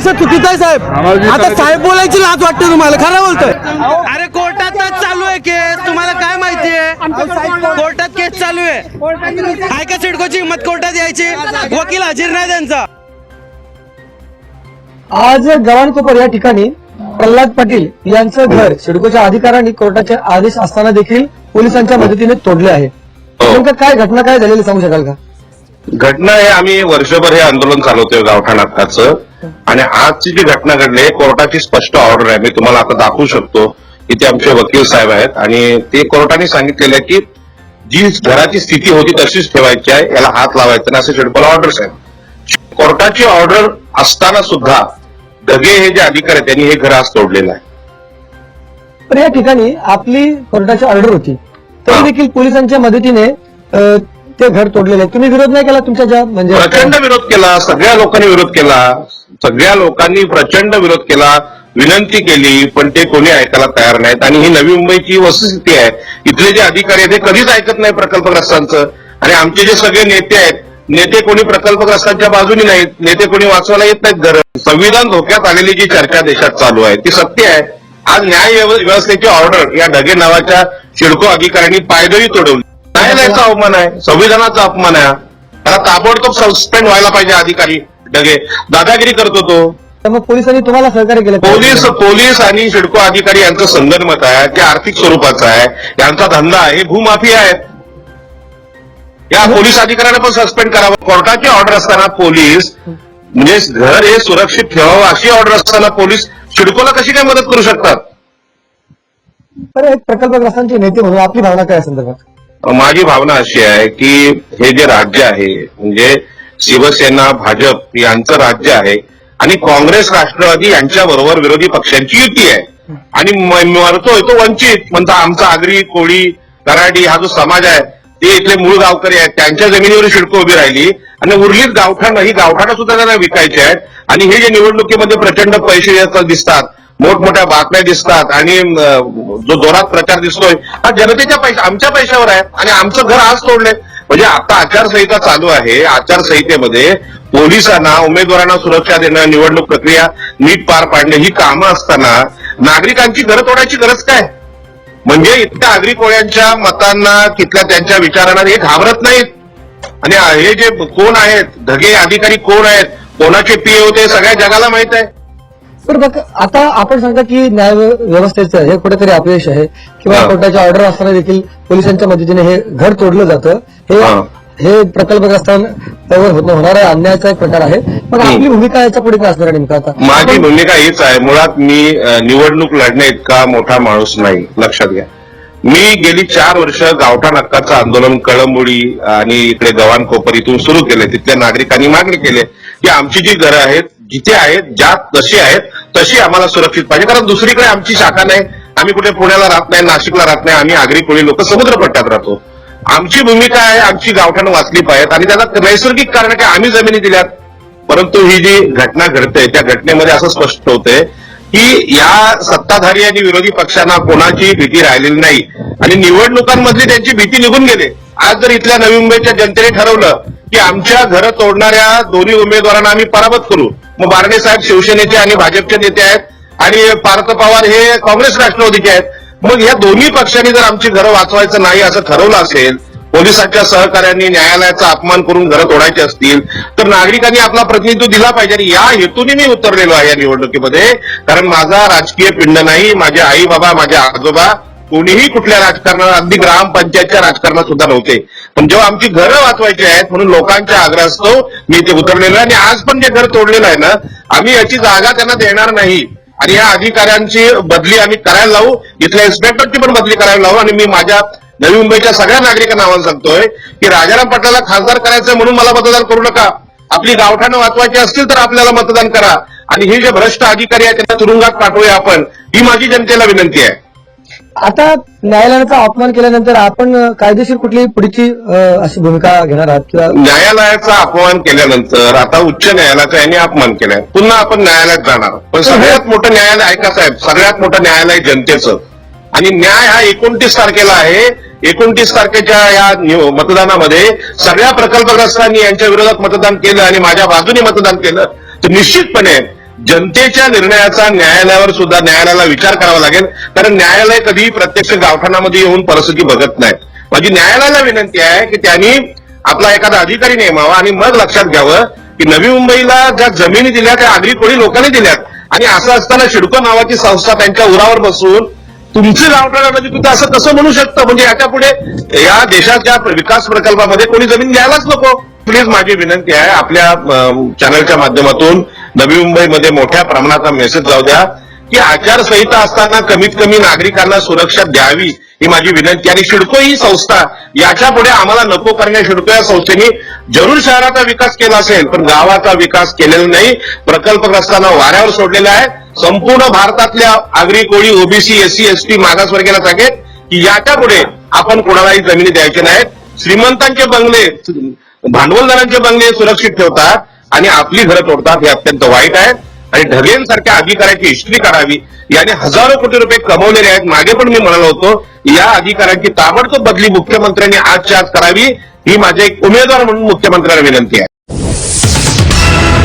असं चुकीचं आहे साहेब. आता साहेब बोलायची लाज वाटते तुम्हाला खरं बोलतोय. अरे कोर्टातच चालू आहे केस. तुम्हाला काय माहिती आहे? कोर्टात केस चालू आहे. काय का सिडकोची हिंमत कोर्टात यायची? वकील हजीर नाही त्यांचा. आज गव्हाणकोपर या ठिकाणी प्रल्हाद पाटील यांचं घर सिडकोच्या अधिकाऱ्यांनी कोर्टाचे आदेश असताना देखील पोलिसांच्या मदतीने तोडले आहे. नेमकं काय घटना काय झालेली सांगू शकाल का? घटना आहे आम्ही वर्षभर हे आंदोलन चालवतोय गावठाण हक्काचं आणि आजची जी घटना घडली आहे, कोर्टाची स्पष्ट ऑर्डर आहे. मी तुम्हाला आता दाखवू शकतो की ते आमचे वकील साहेब आहेत. आणि ते कोर्टाने सांगितलेलं आहे की जी घराची स्थिती होती तशीच ठेवायची आहे. याला हात लावायचा नाही असे शेडकोला ऑर्डर्स आहेत. कोर्टाची ऑर्डर असताना सुद्धा दगे हे जे अधिकारी आहेत त्यांनी हे घर आज तोडलेलं आहे. पण या ठिकाणी आपली कोर्टाची ऑर्डर होती. तरी. देखील पोलिसांच्या मदतीने ते घर तोडलेले तुम्ही विरोध नाही केला तुमच्या ज्या म्हणजे प्रचंड विरोध केला सगळ्या लोकांनी विरोध केला सगळ्या लोकांनी प्रचंड विरोध केला विनंती केली पण ते कोणी ऐकायला तयार नाहीत. आणि ही नवी मुंबईची वस्तुस्थिती आहे. इथले जे अधिकारी आहेत ते कधीच ऐकत नाही प्रकल्पग्रस्तांचं. आणि आमचे जे सगळे नेते आहेत नेते कोणी प्रकल्पग्रस्तांच्या बाजूनी नाहीत नेते कोणी वाचवायला येत नाहीत घर. संविधान धोक्यात आलेली जी चर्चा देशात चालू आहे ती सत्य आहे. आज न्याय व्यव- व्यवस्थेची ऑर्डर या ढगे नावाच्या शिडको अधिकाऱ्यांनी पायदळी तोडवली. न्यायालयाचा अवमान आहे. संविधानाचा अपमान आहे त्याला ताबडतोब सस्पेंड व्हायला पाहिजे अधिकारी ढगे. दादागिरी करतो तो तर मग पोलिसांनी तुम्हाला सहकार्य केलं पोलीस पोलीस आणि सिडको अधिकारी यांचं संगनमत आहे ते आर्थिक स्वरूपाचं आहे यांचा धंदा आहे हे भूमाफिया आहेत. या पोलीस अधिकाऱ्यांना पण सस्पेंड करावं. कोर्टाची ऑर्डर असताना पोलीस म्हणजे घर हे सुरक्षित ठेवावं अशी ऑर्डर असताना पोलीस सिडकोला कशी काय मदत करू शकतात? एक प्रकल्पग्रस्तांचे नेते म्हणून आपली भावना काय या संदर्भात? माझी भावना अशी आहे की हे जे राज्य आहे म्हणजे शिवसेना भाजप यांचं राज्य आहे आणि काँग्रेस राष्ट्रवादी यांच्याबरोबर विरोधी पक्षांची युती आहे. आणि मरतोय तो वंचित म्हणता आमचा आगरी कोळी कराडी हा जो समाज आहे ते इथले मूळ गावकरी आहेत त्यांच्या जमिनीवर शिडकं उभी राहिली आणि उर्लीत गावठाण ही गावठाणं सुद्धा त्यांना विकायची आहेत. आणि हे जे निवडणुकीमध्ये प्रचंड पैसे दिसतात मोठमोठ्या बातम्या दिसतात आणि जो जोरात प्रचार दिसतोय हा जनतेच्या पैशा आमच्या पैशावर आहे आणि आमचं घर आज तोडलंय. म्हणजे आता आचारसंहिता चालू आहे. आचारसंहितेमध्ये पोलिसांना उमेदवारांना सुरक्षा देणं निवडणूक प्रक्रिया नीट पार पाडणे ही कामं असताना नागरिकांची घरं तोडायची गरज काय? म्हणजे इतक्या आगरी कोळ्यांच्या मतांना तिथल्या त्यांच्या विचारांना हे घाबरत नाहीत. आणि हे जे कोण आहेत धगे अधिकारी कोण आहेत कोणाचे पीए होते सगळ्या जगाला माहीत आहे. तर बघ आता आपण सांगता की न्याय व्य- व्यवस्थेचं हे कुठेतरी अपयश आहे. किंवा. कोर्टाच्या ऑर्डर असताना देखील पोलिसांच्या मदतीने हे घर तोडलं जातं. हे हा. प्रकल्पग्रस्तांवर होणारा अन्यायाचा एक प्रकार आहे. मग आपली भूमिका याच्यापुढे काय असणार नेमकं आता? माझी भूमिका हीच आहे. मुळात मी निवडणूक लढणे इतका मोठा माणूस नाही लक्षात घ्या. मी गेली चार वर्ष गावठाण हक्काचं आंदोलन कळंबोडी आणि इकडे गव्हाण कोपर इथून सुरू केले. तिथल्या नागरिकांनी मागणी केली की आमची जी घरं आहेत जिथे आहेत ज्या जशी आहेत तशी आम्हाला सुरक्षित पाहिजे. कारण दुसरीकडे आमची शाखा नाही आम्ही कुठे पुण्याला राहत नाही नाशिकला राहत नाही आम्ही आगरी कोळी लोक समुद्रपट्ट्यात राहतो. आमची भूमिका आहे आमची गावठाण वाचली पाहिजेत आणि त्याला नैसर्गिक कारण काय आम्ही जमिनी दिल्यात. परंतु ही जी घटना घडते त्या घटनेमध्ये असं स्पष्ट होतंय की या सत्ताधारी आणि विरोधी पक्षांना कोणाची भीती राहिलेली नाही. आणि निवडणुकांमधली त्यांची भीती निघून गेली. आज जर इथल्या नवी मुंबईच्या जनतेने ठरवलं की आमच्या घरं तोडणाऱ्या दोन्ही उमेदवारांना आम्ही पराभूत करू मग बारणे साहेब शिवसेनेचे आणि भाजपचे नेते आहेत. आणि पार्थ पवार हे काँग्रेस राष्ट्रवादीचे आहेत. मग या दोन्ही पक्षांनी जर आमची घरं वाचवायचं नाही असं ठरवलं असेल पोलिसांच्या सहकार्यांनी न्यायालयाचा अपमान करून घरं तोडायची असतील तर नागरिकांनी आपला प्रतिनिधित्व दिला पाहिजे. आणि या हेतूने मी उतरलेलो आहे या निवडणुकीमध्ये. कारण माझा राजकीय पिंड नाही माझे आई बाबा माझे आजोबा कोणीही कुठल्या राजकारणात अगदी ग्रामपंचायतच्या राजकारणात सुद्धा नव्हते. पण जेव्हा आमची घरं वाचवायची आहेत म्हणून लोकांच्या आग्रहास्तव मी ते उतरलेलो आहे. आणि आज पण जे घर तोडलेलं आहे ना आम्ही याची जागा त्यांना देणार नाही. आणि या अधिकाऱ्यांची बदली आम्ही करायला लावू इथल्या इन्स्पेक्टरची पण बदली करायला लावू. आणि मी माझ्या नवी मुंबईच्या सगळ्या नागरिकांना आव्हान सांगतोय की राजाराम पाटलाला खासदार करायचं म्हणून मला मतदान करू नका. आपली गावठाणं वाचवायची असतील तर आपल्याला मतदान करा. आणि हे जे भ्रष्ट अधिकारी आहेत त्यांना तुरुंगात पाठवूया आपण ही माझी जनतेला विनंती आहे. आता न्यायालयाचा अपमान केल्यानंतर आपण कायदेशीर कुठली पुढची अशी भूमिका घेणार आहात किंवा न्यायालयाचा अपमान केल्यानंतर आता उच्च न्यायालयाचा यांनी अपमान केलाय. पुन्हा आपण न्यायालयात जाणार पण सगळ्यात मोठं न्यायालय ऐका साहेब सगळ्यात मोठं न्यायालय जनतेचं. आणि न्याय हा एकोणतीस तारखेला आहे. एकोणतीस तारखेच्या या मतदानामध्ये सगळ्या प्रकल्पग्रस्तांनी यांच्या विरोधात मतदान केलं आणि माझ्या बाजूने मतदान केलं. तर निश्चितपणे जनतेच्या निर्णयाचा न्यायालयावर सुद्धा न्यायालयाला विचार करावा लागेल. कारण न्यायालय कधीही प्रत्यक्ष गावठाणामध्ये येऊन परिस्थिती बघत नाही. माझी न्यायालयाला विनंती आहे की त्यांनी आपला एखादा अधिकारी नेमावा आणि मग लक्षात घ्यावं की नवी मुंबईला ज्या जमिनी दिल्या त्या आगरी कोळी लोकांनी दिल्यात. आणि असं असताना शिडको नावाची संस्था त्यांच्या उरावर बसून तुमची गावठाणा म्हणजे असं कसं म्हणू शकतं? म्हणजे याच्यापुढे या देशाच्या विकास प्रकल्पामध्ये कोणी जमीन घ्यायलाच नको. प्लीज माझी विनंती आहे आपल्या चॅनलच्या माध्यमातून नवी मुंबईमध्ये मोठ्या प्रमाणाचा मेसेज जाऊ द्या. की आचारसंहिता असताना कमीत कमी नागरिकांना सुरक्षा द्यावी ही माझी विनंती. आणि शिडको ही संस्था याच्यापुढे आम्हाला नको करण्या शिडको या संस्थेने जरूर शहराचा विकास केला असेल पण गावाचा विकास केलेला नाही. प्रकल्पग्रस्तांना वाऱ्यावर सोडलेला आहे. संपूर्ण भारतातल्या Agri Koli OBC SC ST मागासवर्गीयाला सांगेल की याच्यापुढे आपण कोणालाही जमिनी द्यायचे नाहीत. श्रीमंतांचे बंगले भांडवलदारांचे बंगले सुरक्षित ठेवतात. आणि आपली घरं तोडतात हे अत्यंत वाईट आहे. आणि ढगेंसारख्या अधिकाऱ्याची हिस्ट्री करावी. याने हजारो कोटी रुपये कमवलेले आहेत. मागे पण मी म्हणालो होतो या अधिकाऱ्यांची ताबडतोब बदली मुख्यमंत्र्यांनी आजच्या आज करावी. ही माझे एक उमेदवार म्हणून मुख्यमंत्र्यांना विनंती आहे.